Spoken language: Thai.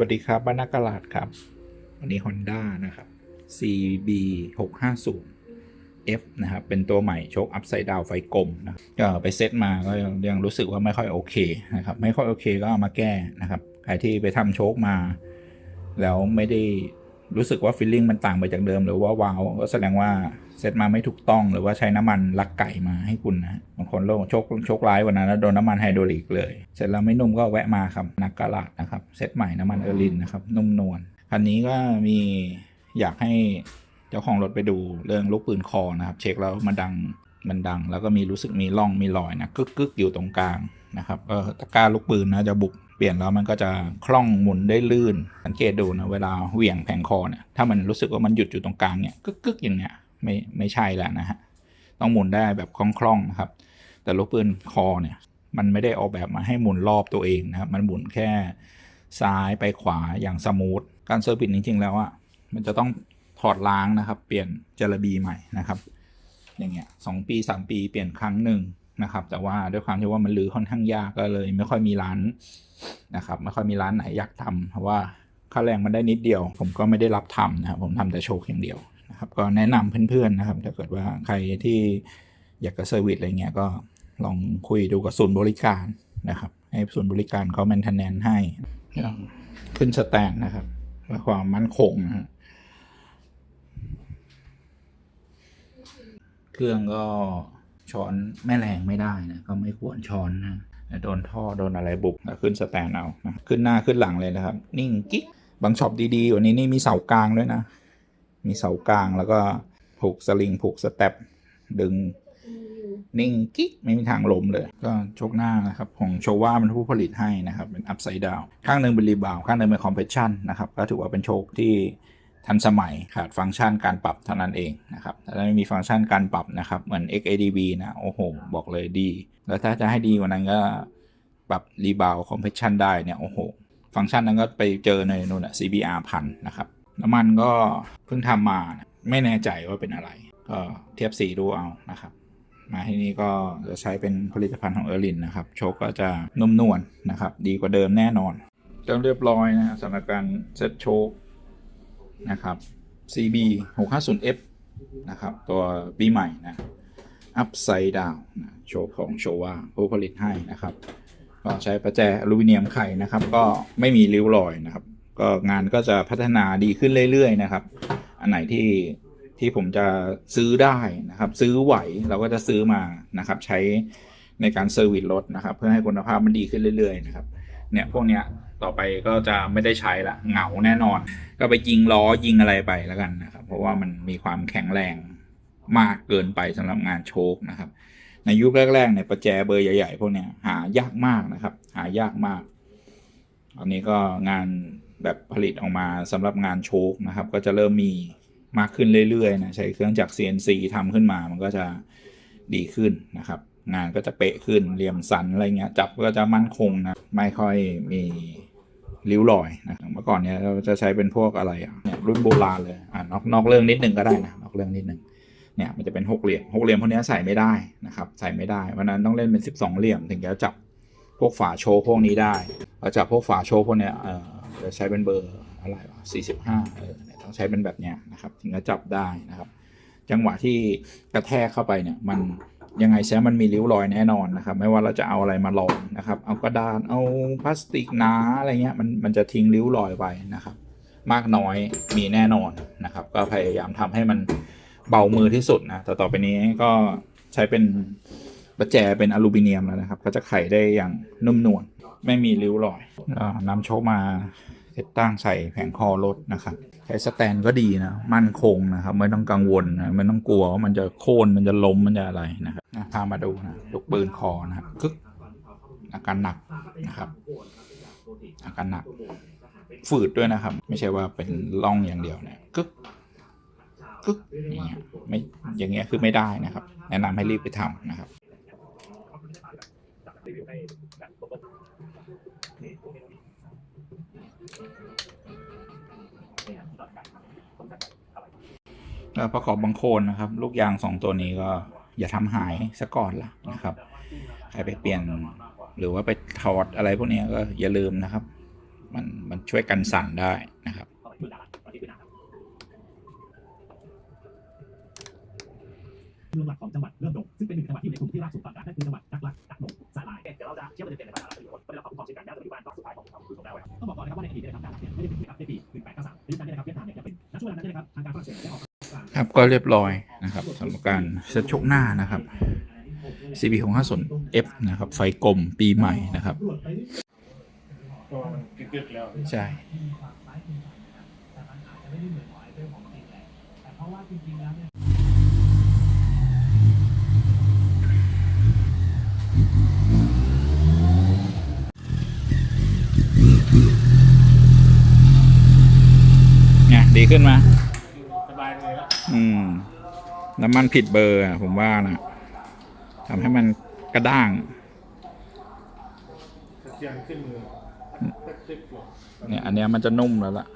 วัสดีครับบ้านนักกลาดครับ วันนี้ Honda นะครับ CB 650 F นะครับ เป็นตัวใหม่โชคอัพไซด์ดาวไฟกลมนะก็ไปเซตมาก็ยังยังรู้สึกว่าไม่ค่อยโอเคนะครับ ไม่ค่อยโอเคก็เอามาแก้นะครับ ใครที่ไปทำโชคมา แล้วไม่ได้รู้สึกว่าฟีลลิ่งมันต่างไปจากเดิม หรือว่าวาวก็แสดงว่า เซตมาไม่ถูกต้องหรือว่าใช้น้ำมันลักไก่มาให้คุณนะบางคนโลกโชคโชคร้ายวันนั้นแล้วโดนน้ำมันไฮโดรลิกเลย เสร็จแล้วไม่นุ่มก็แวะมาครับนักกาลาดนะครับเซตใหม่น้ำมันเออรินนะครับนุ่มนวลคันนี้ก็มีอยากให้เจ้าของรถไปดูเรื่องลูกปืนคอนะครับ เช็คแล้วมันดังมันดัง แล้วก็มีรู้สึกมีร่องมีรอยนะกึกกึกอยู่ตรงกลางนะครับก็ตะกร้าลูกปืนนะจะบุกเปลี่ยนแล้วมันก็จะคล่องหมุนได้ลื่น สังเกตดูนะเวลาเหวี่ยงแผงคอเนี่ยถ้ามันรู้สึกว่ามันหยุดอยู่ตรงกลางเนี่ยกึกกึกอย่างเนี้ย ไม่ไม่ใช่แล้วนะฮะต้องหมุนได้แบบคล่องๆนะครับ แต่ลูกปืนคอเนี่ยมันไม่ได้ออกแบบมาให้หมุนรอบตัวเองนะครับมันหมุนแค่ซ้ายไปขวาอย่างสมูทการเซอร์วิสจริงๆแล้วอะมันจะต้องถอดล้างนะครับ เปลี่ยนเจลาบีใหม่นะครับ อย่างเงี้ยสองปีสามปีเปลี่ยนครั้งหนึ่งนะครับ แต่ว่าด้วยความที่ว่ามันรื้อค่อนข้างยากก็เลย ไม่ค่อยมีร้านนะครับไม่ค่อยมีร้านไหนอยากทำเพราะว่าค่าแรงมันได้นิดเดียว ผมก็ไม่ได้รับทำนะครับผมทำแต่โชว์อย่างเดียว นะครับก็แนะนำเพื่อนๆนะครับ ถ้าเกิดว่าใครที่อยากจะเซอร์วิสอะไรเงี้ยก็ลองคุยดูกับศูนย์บริการนะครับ ให้ศูนย์บริการเขาแมนเทนแนนให้ขึ้นสแตนนะครับเพื่อความมั่นคงนะฮะเครื่องก็ช้อนแม่แรงไม่ได้นะก็ไม่ควรช้อนนะโดนท่อโดนอะไรบุกขึ้นสแตนเอานะขึ้นหน้าขึ้นหลังเลยนะครับ นิ่งกิ๊กบางช็อปดีๆกว่านี้นี่มีเสากลางด้วยนะ มีเสากลางแล้วก็ผูกสลิงผูกสเต็ปดึง นิ่งกิ๊กไม่มีทางล้มเลย ก็โชคหน้านะครับ ของโชว่ามันผู้ผลิตให้นะครับ เป็นอัพไซด์ดาวข้างหนึ่งเป็นรีบาวข้างหนึ่งเป็นคอมเพรสชันนะครับ ก็ถือว่าเป็นโชคที่ทันสมัยขาดฟังก์ชันการปรับเท่านั้นเองนะครับถ้าไม่มีฟังก์ชันการปรับนะครับ เหมือน XADB นะโอ้โห บอกเลยดี แล้วถ้าจะให้ดีกว่านั้นก็ปรับรีบาวคอมเพรสชันได้เนี่ยโอ้โห ฟังก์ชันนั้นก็ไปเจอในนู่นอะ CBR พันนะครับ น้ำมันก็เพิ่งทำมาไม่แน่ใจว่าเป็นอะไร ก็เทียบสีดูเอานะครับ มาที่นี่ก็จะใช้เป็นผลิตภัณฑ์ของเออร์ลินนะครับ โชคก็จะนุ่มนวลนะครับ ดีกว่าเดิมแน่นอนจะเรียบร้อยนะสำหรับการเซ็ตโชคนะครับ CB 650F นะครับ ตัวปีใหม่นะ Upside Down นะโชว์ของโชว่าผู้ผลิตให้นะครับ ก็ใช้ประแจอลูมิเนียมไข่นะครับ ก็ไม่มีริ้วรอยนะครับ ก็งานก็จะพัฒนาดีขึ้นเรื่อยๆนะครับ อันไหนที่ที่ผมจะซื้อได้นะครับ ซื้อไหวเราก็จะซื้อมานะครับ ใช้ในการเซอร์วิสรถนะครับ เพื่อให้คุณภาพมันดีขึ้นเรื่อยๆนะครับ เนี่ยพวกเนี้ยต่อไปก็จะไม่ได้ใช้ละเหงาแน่นอน ก็ไปยิงล้อยิงอะไรไปแล้วกันนะครับ เพราะว่ามันมีความแข็งแรงมากเกินไปสำหรับงานโชคนะครับ ในยุคแรกๆเนี่ยประแจเบอร์ใหญ่ๆพวกเนี้ยหายากมากนะครับ หายากมาก อันนี้ก็งานแบบผลิตออกมาสำหรับงานโชคนะครับ ก็จะเริ่มมีมากขึ้นเรื่อยๆนะใช้เครื่องจักร CNC ทำขึ้นมามันก็จะดีขึ้นนะครับ งานก็จะเป๊ะขึ้นเหลี่ยมสันอะไรเงี้ยจับก็จะมั่นคงนะไม่ค่อยมีริ้วรอยนะเมื่อก่อนเนี้ยเราจะใช้เป็นพวกอะไรอะเนี่ยรุ่นโบราณเลยอ่านอกนอกเรื่องนิดนึงก็ได้นะนอกเรื่องนิดนึงเนี่ยมันจะเป็นหกเหลี่ยมหกเหลี่ยมพวกนี้ใส่ไม่ได้นะครับ ใส่ไม่ได้วันนั้นต้องเล่นเป็นสิบสองเหลี่ยมถึงจะจับ พวกฝาโชว์พวกนี้ได้จับพวกฝาโชว์พวกเนี้ยเออจะใช้เป็นเบอร์อะไรวะสี่สิบห้าเออต้องใช้เป็นแบบเนี้ยนะครับถึงจะจับได้นะครับ จังหวะที่กระแทกเข้าไปเนี่ยมันยังไงเสียมันมีริ้วรอยแน่นอนนะครับ ไม่ว่าเราจะเอาอะไรมาลองนะครับ เอากระดานเอาพลาสติกหนาอะไรเงี้ยมันมันจะทิ้งริ้วรอยไปนะครับ มากน้อยมีแน่นอนนะครับ ก็พยายามทำให้มันเบามือที่สุดนะแต่ต่อไปนี้ก็ใช้เป็น ประแจเป็นอลูมิเนียมแล้วนะครับ ก็จะไขได้อย่างนุ่มนวลไม่มีริ้วรอยอนำโชคมาติดตั้งใส่แผงคอรถนะครับ ใช้สแตนก็ดีนะ มั่นคงนะครับ ไม่ต้องกังวลนะไม่ต้องกลัวว่ามันจะโค่นมันจะล้มมันจะอะไรนะครับพามาดูนะลูกปืนคอนะครับกึกอาการหนักนะครับอาการหนัก ฝืดด้วยนะครับ ไม่ใช่ว่าเป็นร่องอย่างเดียวเนี่ยกึกกึกอย่างเงี้ยไม่อย่างเงี้ยคือไม่ได้นะครับ แนะนำให้รีบไปทำนะครับ แล้วประกอบบางโคนนะครับ ลูกยางสองตัวนี้ก็อย่าทำหายซะก่อนล่ะนะครับใครไปเปลี่ยนหรือว่าไปถอดอะไรพวกนี้ก็อย่าลืมนะครับ มันมันช่วยกันสั่นได้นะครับ เมืองหลักของจังหวัดเริ่มดงซึ่งเป็นหนึ่งจังหวัดที่อยู่ในกลุ่มที่ราบสูงต่ำนั่นคือจังหวัดนักลักดักดงสาลายเดี๋ยวเราจะเชื่อมประเด็นในปัญหาประโยชน์ก็ได้รับความคุ้มครองเช่นกันนะแต่ปัจจุบันก็สุดท้ายของเราคือตรงแล้วต้องบอกก่อนนะครับว่าในอดีตเนี่ยนะครับการเนี่ยไม่ได้เป็นนะครับในปี1893ในยุคนั้นเนี่ยนะครับเวียดนามเนี่ยจะเป็นณช่วงเวลานั้นเนี่ยนะครับทางการฝรั่งเศสได้ออกกลางครับก็เรียบร้อยนะครับสำหรับการเซตชกหน้านะครับ CB ของ5 0 F นะครับ ไฟกลมปีใหม่นะครับตัวมันกึกๆแล้วใช่ไง ดีขึ้นไหมสบายเลยแล้วอืม น้ำมันผิดเบอร์อะผมว่านะทำให้มันกระด้าง กระเทียมขึ้นมือตึ๊กๆหรอเนี่ย อันเนี้ยมันจะนุ่มแล้วล่ะ